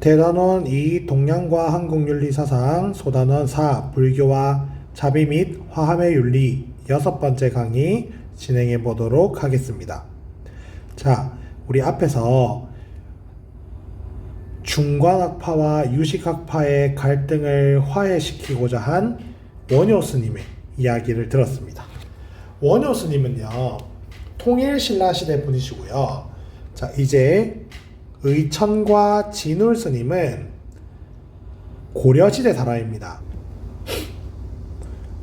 대단원 2 동양과 한국 윤리 사상 소단원 4 불교와 자비 및 화함의 윤리 여섯 번째 강의 진행해 보도록 하겠습니다. 자, 우리 앞에서 중관학파와 유식학파의 갈등을 화해시키고자 한 원효 스님의 이야기를 들었습니다. 원효 스님은요, 통일신라 시대 분이시고요. 자, 이제 의천과 진울 스님은 고려시대 사람입니다.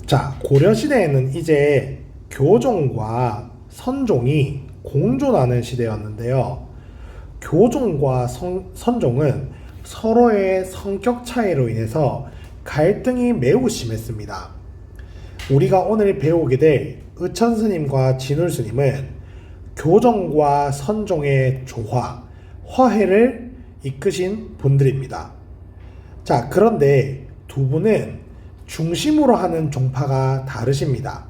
자, 고려시대에는 이제 교종과 선종이 공존하는 시대였는데요. 교종과 선, 선종은 서로의 성격 차이로 인해서 갈등이 매우 심했습니다. 우리가 오늘 배우게 될 의천 스님과 진울 스님은 교정과 선종의 조화, 화해를 이끄신 분들입니다. 자, 그런데 두 분은 중심으로 하는 종파가 다르십니다.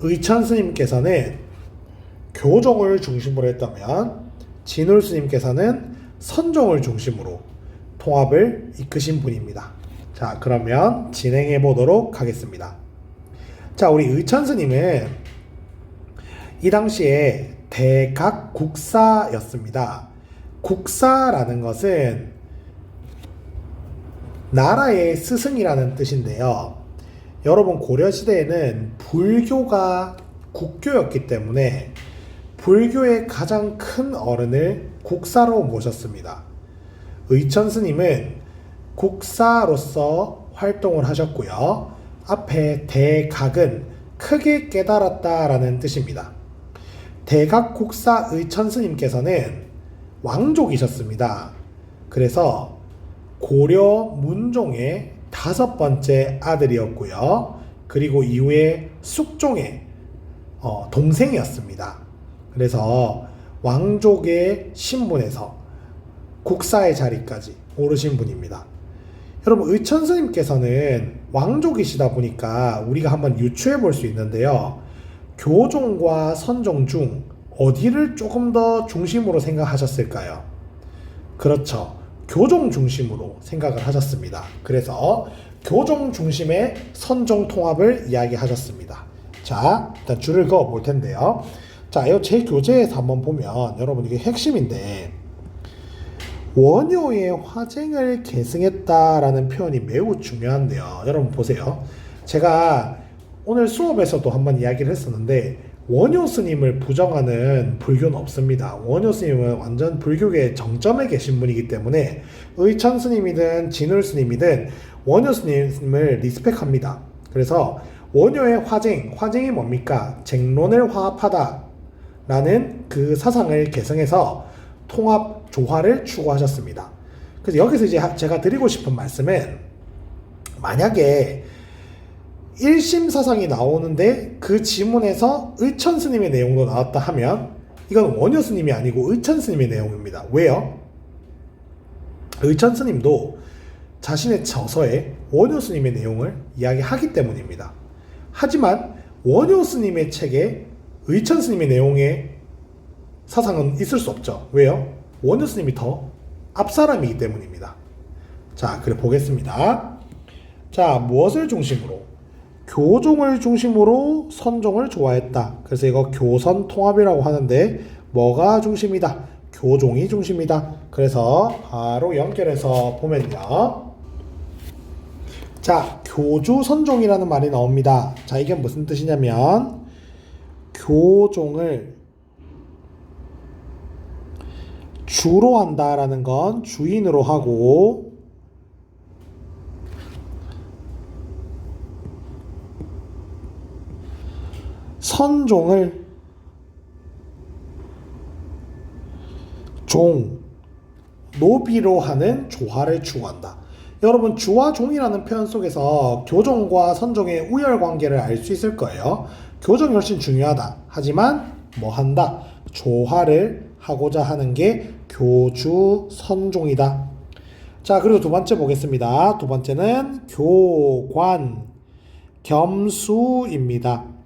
의천 스님께서는 교종을 중심으로 했다면 진울 스님께서는 선종을 중심으로 통합을 이끄신 분입니다. 자, 그러면 진행해 보도록 하겠습니다. 자, 우리 의천 스님은 이 당시에 대각국사였습니다. 국사라는 것은 나라의 스승이라는 뜻인데요. 여러분 고려시대에는 불교가 국교였기 때문에 불교의 가장 큰 어른을 국사로 모셨습니다. 의천 스님은 국사로서 활동을 하셨고요. 앞에 대각은 크게 깨달았다라는 뜻입니다. 대각 국사 의천 스님께서는 왕족이셨습니다. 그래서 고려 문종의 다섯 번째 아들이었고요. 그리고 이후에 숙종의 어, 동생이었습니다. 그래서 왕족의 신분에서 국사의 자리까지 오르신 분입니다. 여러분 의천 스님께서는 왕족이시다 보니까 우리가 한번 유추해 볼 수 있는데요. 교종과 선종 중 어디를 조금 더 중심으로 생각하셨을까요? 그렇죠. 교종 중심으로 생각을 하셨습니다. 그래서 교종 중심의 선종 통합을 이야기하셨습니다. 자, 일단 줄을 그어 볼 텐데요. 자, 이제 교재에서 한번 보면 여러분 이게 핵심인데 원효의 화쟁을 계승했다라는 표현이 매우 중요한데요. 여러분 보세요. 제가 오늘 수업에서도 한번 이야기를 했었는데 원효 스님을 부정하는 불교는 없습니다. 원효 스님은 완전 불교계 정점에 계신 분이기 때문에 의천 스님이든 진울 스님이든 원효 스님을 리스펙합니다. 그래서 원효의 화쟁, 화쟁이 뭡니까? 쟁론을 화합하다 라는 그 사상을 개성해서 통합 조화를 추구하셨습니다. 그래서 여기서 이제 제가 드리고 싶은 말씀은 만약에 1심 사상이 나오는데 그 지문에서 의천 스님의 내용도 나왔다 하면 이건 원효 스님이 아니고 의천 스님의 내용입니다. 왜요? 의천 스님도 자신의 저서에 원효 스님의 내용을 이야기하기 때문입니다. 하지만 원효 스님의 책에 의천 스님의 내용의 사상은 있을 수 없죠. 왜요? 원효 스님이 더 앞사람이기 때문입니다. 자, 그래 보겠습니다. 자, 무엇을 중심으로? 교종을 중심으로 선종을 좋아했다. 그래서 이거 교선 통합이라고 하는데 뭐가 중심이다? 교종이 중심이다. 그래서 바로 연결해서 보면요. 자, 교주 선종이라는 말이 나옵니다. 자, 이게 무슨 뜻이냐면 교종을 주로 한다라는 건 주인으로 하고 선종을 종 노비로 하는 조화를 추구한다. 여러분 주와 종이라는 표현 속에서 교종과 선종의 우열 관계를 알 수 있을 거예요. 교종이 훨씬 중요하다. 하지만 뭐 한다? 조화를 하고자 하는 게 교주 선종이다. 자, 그리고 두 번째 보겠습니다. 두 번째는 교관 겸수입니다.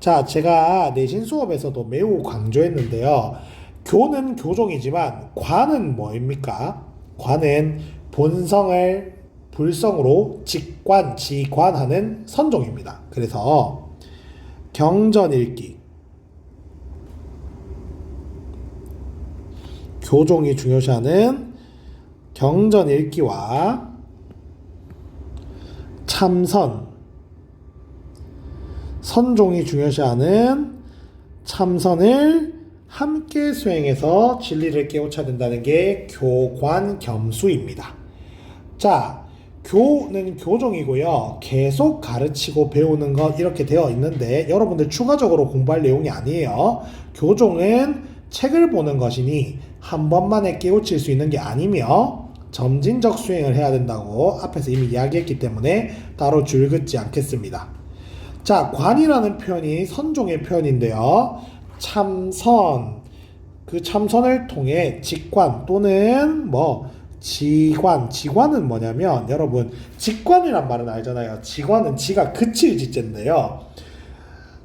자, 제가 내신 수업에서도 매우 강조했는데요. 교는 교종이지만 관은 뭐입니까? 관은 본성을 불성으로 직관, 지관하는 선종입니다. 그래서 경전 읽기 교종이 중요시하는 경전 읽기와 참선 선종이 중요시하는 참선을 함께 수행해서 진리를 깨우쳐야 된다는 게 교관 겸수입니다. 자, 교는 교종이고요. 계속 가르치고 배우는 것 이렇게 되어 있는데 여러분들 추가적으로 공부할 내용이 아니에요. 교종은 책을 보는 것이니 한 번만에 깨우칠 수 있는 게 아니며 점진적 수행을 해야 된다고 앞에서 이미 이야기했기 때문에 따로 줄긋지 않겠습니다. 자, 관이라는 표현이 선종의 표현인데요. 참선. 그 참선을 통해 직관 또는 뭐 지관. 지관은 뭐냐면 여러분 직관이란 말은 알잖아요. 지관은 지가 그칠 지자인데요.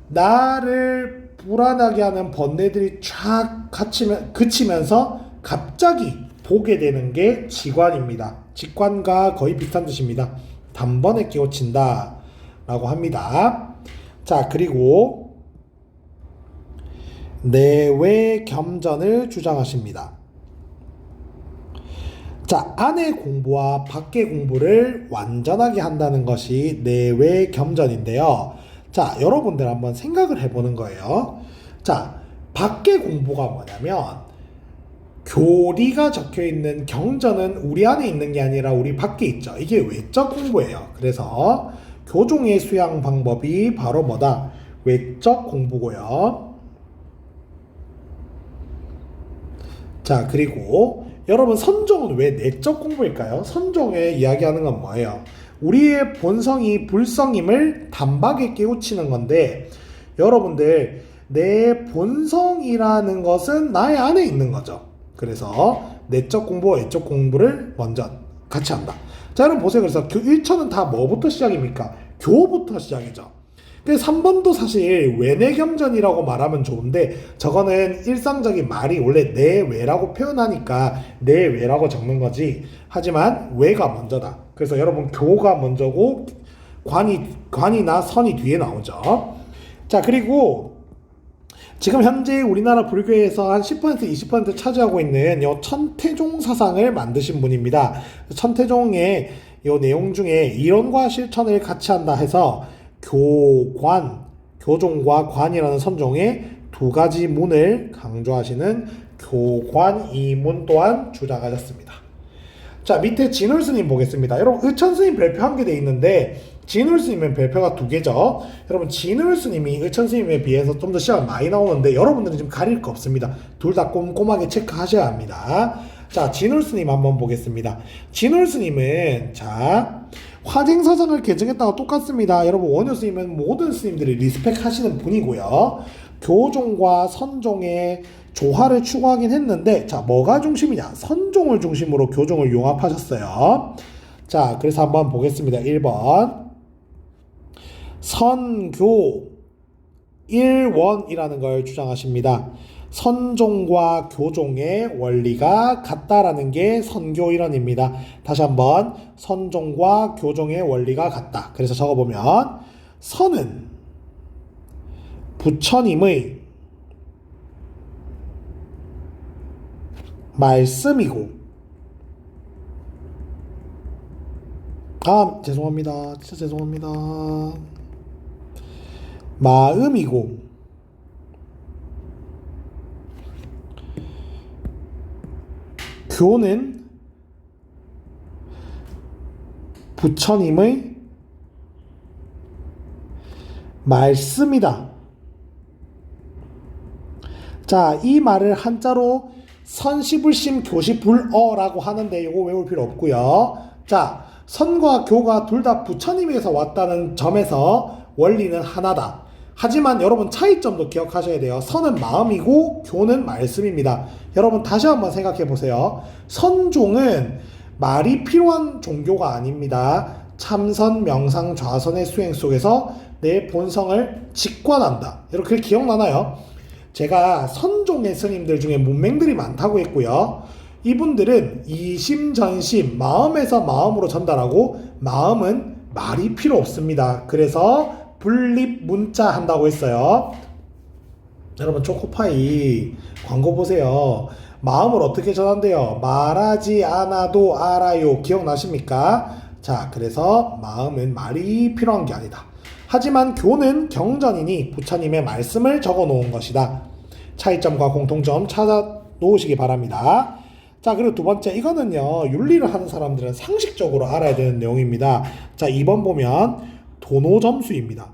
나를 불안하게 하는 번뇌들이 쫙 갇히면, 그치면서 갑자기 보게 되는 게 지관입니다. 직관과 거의 비슷한 뜻입니다. 단번에 깨우친다 라고 합니다. 자, 그리고 내외 겸전을 주장하십니다. 자, 안의 공부와 밖의 공부를 완전하게 한다는 것이 내외 겸전인데요. 자, 여러분들 한번 생각을 해보는 거예요. 자, 밖의 공부가 뭐냐면, 교리가 적혀 있는 경전은 우리 안에 있는 게 아니라 우리 밖에 있죠. 이게 외적 공부예요. 그래서 교종의 수양 방법이 바로 뭐다? 외적 공부고요. 자, 그리고 여러분 선종은 왜 내적 공부일까요? 선종에 이야기하는 건 뭐예요? 우리의 본성이 불성임을 단박에 깨우치는 건데 여러분들 내 본성이라는 것은 나의 안에 있는 거죠. 그래서 내적 공부와 외적 공부를 먼저 같이 한다. 자, 여러분 보세요. 그래서 교 1천은 다 뭐부터 시작입니까? 교부터 시작이죠. 그래서 3번도 사실 외내겸전이라고 말하면 좋은데 저거는 일상적인 말이 원래 내외라고 표현하니까 내외라고 적는 거지. 하지만 외가 먼저다. 그래서 여러분 교가 먼저고 관이 관이나 선이 뒤에 나오죠. 자, 그리고 지금 현재 우리나라 불교에서 한 10% 20% 차지하고 있는 요 천태종 사상을 만드신 분입니다. 천태종의 요 내용 중에 이론과 실천을 같이 한다 해서 교관, 교종과 관이라는 선종의 두 가지 문을 강조하시는 교관 이문 또한 주장하셨습니다. 자 밑에 진울 스님 보겠습니다. 여러분 의천 스님 별표 한 개 돼 있는데 진울 스님은 별표가 두 개죠. 여러분 진울 스님이 의천 스님에 비해서 좀 더 시간 많이 나오는데 여러분들은 지금 가릴 거 없습니다. 둘 다 꼼꼼하게 체크하셔야 합니다. 자 진울 스님 한번 보겠습니다. 진울 스님은 자 화쟁 사상을 개정했다고 똑같습니다. 여러분 원효 스님은 모든 스님들이 리스펙하시는 분이고요. 교종과 선종의 조화를 추구하긴 했는데 자 뭐가 중심이냐 선종을 중심으로 교종을 용합하셨어요 자 그래서 한번 보겠습니다 1번 선교 일원이라는 걸 주장하십니다. 선종과 교종의 원리가 같다라는 게 선교 일원입니다. 다시 한번 선종과 교종의 원리가 같다. 그래서 적어보면 선은 부처님의 말씀이고 아 죄송합니다. 진짜 죄송합니다 마음이고 교는 부처님의 말씀이다. 자, 이 말을 한자로 선시불심 교시불어라고 하는데 이거 외울 필요 없고요. 자, 선과 교가 둘 다 부처님에서 왔다는 점에서 원리는 하나다. 하지만 여러분 차이점도 기억하셔야 돼요. 선은 마음이고 교는 말씀입니다. 여러분 다시 한번 생각해 보세요. 선종은 말이 필요한 종교가 아닙니다. 참선, 명상, 좌선의 수행 속에서 내 본성을 직관한다. 이렇게 기억나나요? 제가 선종의 스님들 중에 문맹들이 많다고 했고요. 이분들은 이심전심 마음에서 마음으로 전달하고 마음은 말이 필요 없습니다. 그래서 분립 문자 한다고 했어요. 여러분 초코파이 광고 보세요. 마음을 어떻게 전한대요? 말하지 않아도 알아요. 기억나십니까? 자, 그래서 마음은 말이 필요한 게 아니다. 하지만 교는 경전이니 부처님의 말씀을 적어 놓은 것이다. 차이점과 공통점 찾아 놓으시기 바랍니다. 자, 그리고 두 번째, 이거는요, 윤리를 하는 사람들은 상식적으로 알아야 되는 내용입니다. 자, 2번 보면 도노점수입니다.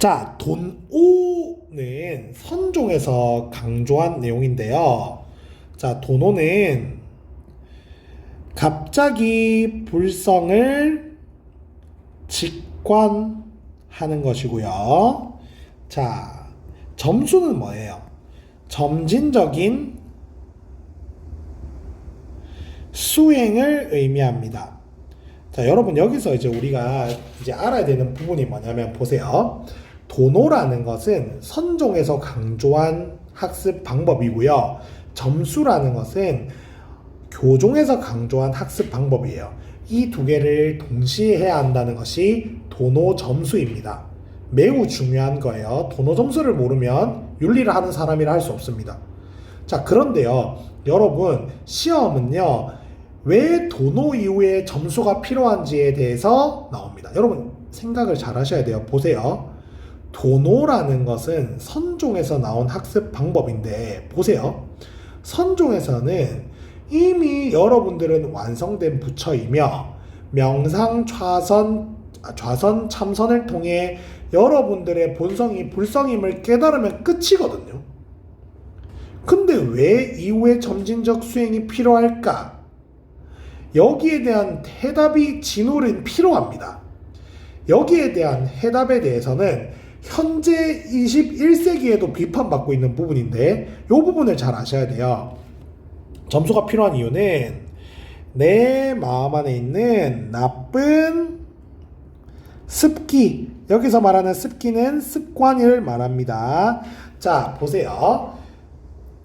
자, 돈오는 선종에서 강조한 내용인데요. 자, 돈오는 갑자기 불성을 직관하는 것이고요. 자, 점수는 뭐예요? 점진적인 수행을 의미합니다. 자, 여러분 여기서 이제 우리가 이제 알아야 되는 부분이 뭐냐면 보세요. 도노라는 것은 선종에서 강조한 학습 방법이고요. 점수라는 것은 교종에서 강조한 학습 방법이에요. 이 두 개를 동시에 해야 한다는 것이 도노 점수입니다. 매우 중요한 거예요. 도노 점수를 모르면 윤리를 하는 사람이라 할 수 없습니다. 자, 그런데요. 여러분, 시험은요. 왜 도노 이후에 점수가 필요한지에 대해서 나옵니다. 여러분, 생각을 잘 하셔야 돼요. 보세요. 도노라는 것은 선종에서 나온 학습 방법인데, 보세요. 선종에서는 이미 여러분들은 완성된 부처이며 명상 좌선 아, 좌선 참선을 통해 여러분들의 본성이 불성임을 깨달으면 끝이거든요. 근데 왜 이후에 점진적 수행이 필요할까? 여기에 대한 해답이 진홀은 필요합니다. 여기에 대한 해답에 대해서는 현재 21세기에도 비판받고 있는 부분인데 이 부분을 잘 아셔야 돼요. 점수가 필요한 이유는 내 마음 안에 있는 나쁜 습기 여기서 말하는 습기는 습관을 말합니다. 자 보세요.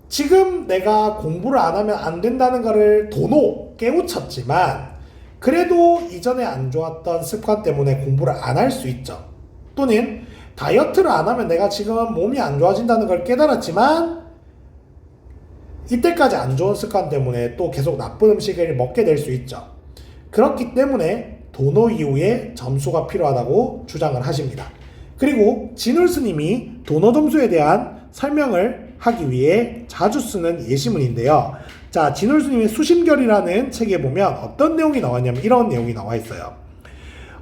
지금 내가 공부를 안 하면 안 된다는 것을 도노 깨우쳤지만 그래도 이전에 안 좋았던 습관 때문에 공부를 안 할 수 있죠. 또는 다이어트를 안 하면 내가 지금 몸이 안 좋아진다는 걸 깨달았지만 이때까지 안 좋은 습관 때문에 또 계속 나쁜 음식을 먹게 될 수 있죠. 그렇기 때문에 도노 이후에 점수가 필요하다고 주장을 하십니다. 그리고 진울 스님이 도노 점수에 대한 설명을 하기 위해 자주 쓰는 예시문인데요. 자, 진울 스님의 수심결이라는 책에 보면 어떤 내용이 나왔냐면 이런 내용이 나와 있어요.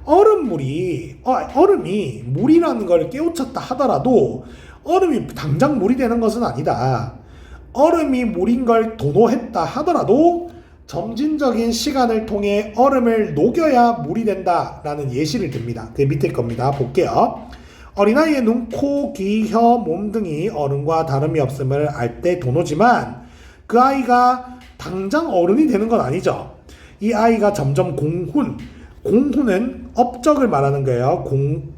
얼음물이 어, 얼음이 물이라는 걸 깨우쳤다 하더라도 얼음이 당장 물이 되는 것은 아니다. 얼음이 물인 걸 도노했다 하더라도 점진적인 시간을 통해 얼음을 녹여야 물이 된다라는 예시를 듭니다. 그 밑에 겁니다. 볼게요. 어린아이의 눈, 코, 귀, 혀, 몸 등이 얼음과 다름이 없음을 알 때 도노지만 그 아이가 당장 어른이 되는 건 아니죠. 이 아이가 점점 공훈, 공훈은 업적을 말하는 거예요. 공,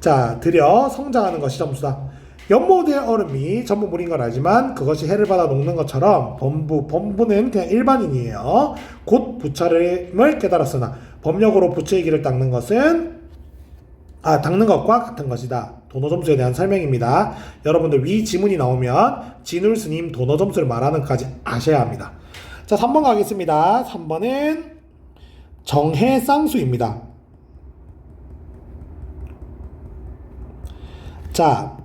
자, 들여 성장하는 것이 점수다. 연못의 얼음이 전부 물인 걸 알지만 그것이 해를 받아 녹는 것처럼 범부, 범부는 그냥 일반인이에요. 곧 부처를 깨달았으나 법력으로 부처의 길을 닦는 것은 아, 닦는 것과 같은 것이다. 도노 점수에 대한 설명입니다. 여러분들 위 지문이 나오면 진울 스님 도노 점수를 말하는 것까지 아셔야 합니다. 자, 3번 가겠습니다. 3번은 정해 쌍수입니다. 자,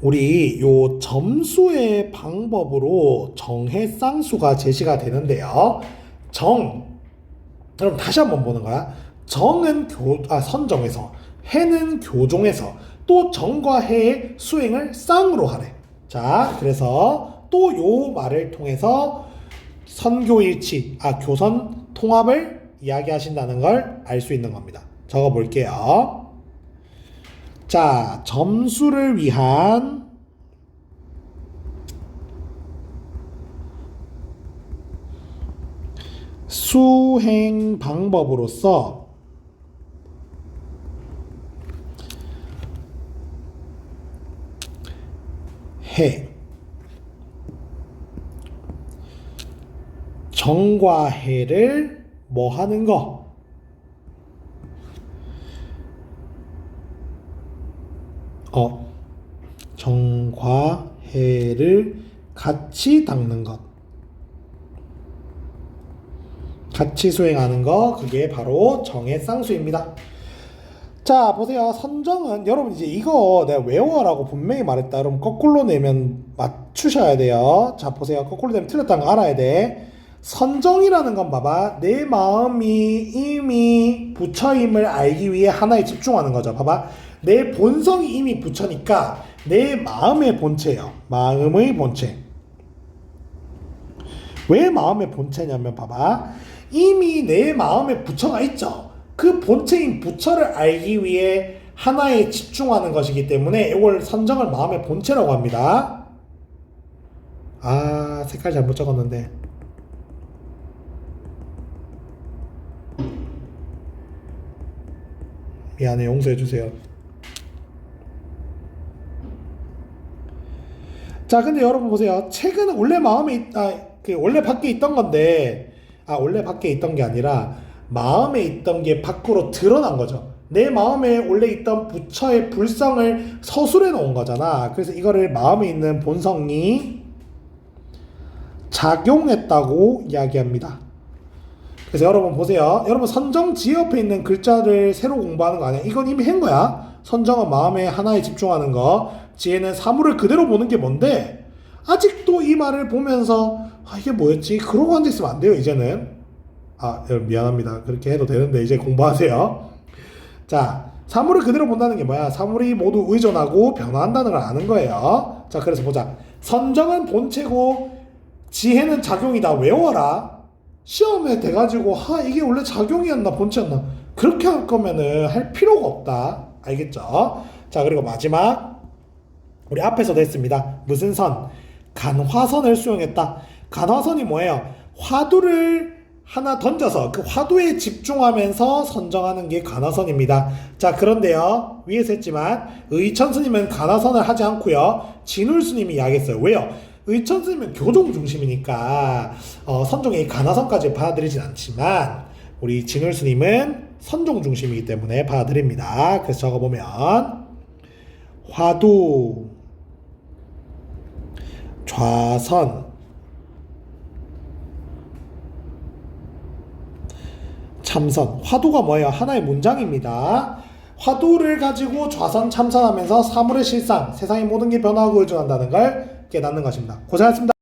우리 요 점수의 방법으로 정해 쌍수가 제시가 되는데요. 정. 그럼 다시 한번 보는 거야. 정은 교, 아, 선정에서, 해는 교종에서, 또 정과 해의 수행을 쌍으로 하래. 자, 그래서 또 요 말을 통해서 선교일치, 아, 교선 통합을 이야기하신다는 걸 알 수 있는 겁니다. 적어 볼게요. 자, 점수를 위한 수행 방법으로서 해 정과 해를 뭐 하는 거? 어, 정과 해를 같이 닦는 것. 같이 수행하는 거, 그게 바로 정의 쌍수입니다. 자, 보세요. 선정은, 여러분 이제 이거 내가 외워라고 분명히 말했다. 여러분 거꾸로 내면 맞추셔야 돼요. 자, 보세요. 거꾸로 내면 틀렸다는 거 알아야 돼. 선정이라는 건 봐봐. 내 마음이 이미 부처임을 알기 위해 하나에 집중하는 거죠. 봐봐. 내 본성이 이미 부처니까 내 마음의 본체예요. 마음의 본체. 왜 마음의 본체냐면 봐봐. 이미 내 마음에 부처가 있죠. 그 본체인 부처를 알기 위해 하나에 집중하는 것이기 때문에 이걸 선정을 마음의 본체라고 합니다. 아, 색깔 잘못 적었는데. 미안해, 용서해 주세요. 자, 근데 여러분 보세요. 책은 원래 마음에 있, 아, 그 원래 밖에 있던 건데, 아, 원래 밖에 있던 게 아니라 마음에 있던 게 밖으로 드러난 거죠. 내 마음에 원래 있던 부처의 불성을 서술해 놓은 거잖아. 그래서 이거를 마음에 있는 본성이 작용했다고 이야기합니다. 그래서 여러분 보세요. 여러분 선정 지 옆에 있는 글자를 새로 공부하는 거 아니야? 이건 이미 한 거야. 선정은 마음에 하나에 집중하는 거. 지혜는 사물을 그대로 보는 게 뭔데? 아직도 이 말을 보면서 아 이게 뭐였지? 그러고 앉아 있으면 안 돼요. 이제는. 아 여러분 미안합니다. 그렇게 해도 되는데 이제 공부하세요. 자 사물을 그대로 본다는 게 뭐야? 사물이 모두 의존하고 변화한다는 걸 아는 거예요. 자 그래서 보자. 선정은 본체고 지혜는 작용이다. 외워라. 시험에 돼가지고 하 이게 원래 작용이었나 본체였나 그렇게 할 거면은 할 필요가 없다 알겠죠? 자 그리고 마지막 우리 앞에서도 했습니다 무슨 선 간화선을 수용했다 간화선이 뭐예요 화두를 하나 던져서 그 화두에 집중하면서 선정하는 게 간화선입니다. 자 그런데요. 위에서 했지만 의천 스님은 간화선을 하지 않고요. 진울 스님이 이야기했어요. 왜요? 의천 스님은 교종 중심이니까 어, 선종의 간화선까지 받아들이진 않지만 우리 진울 스님은 선종 중심이기 때문에 받아들입니다. 그래서 적어보면 화두 좌선 참선 화두가 뭐예요? 하나의 문장입니다. 화두를 가지고 좌선 참선하면서 사물의 실상, 세상의 모든 게 변화하고 의존한다는 걸 깨닫는 것입니다. 고생하셨습니다.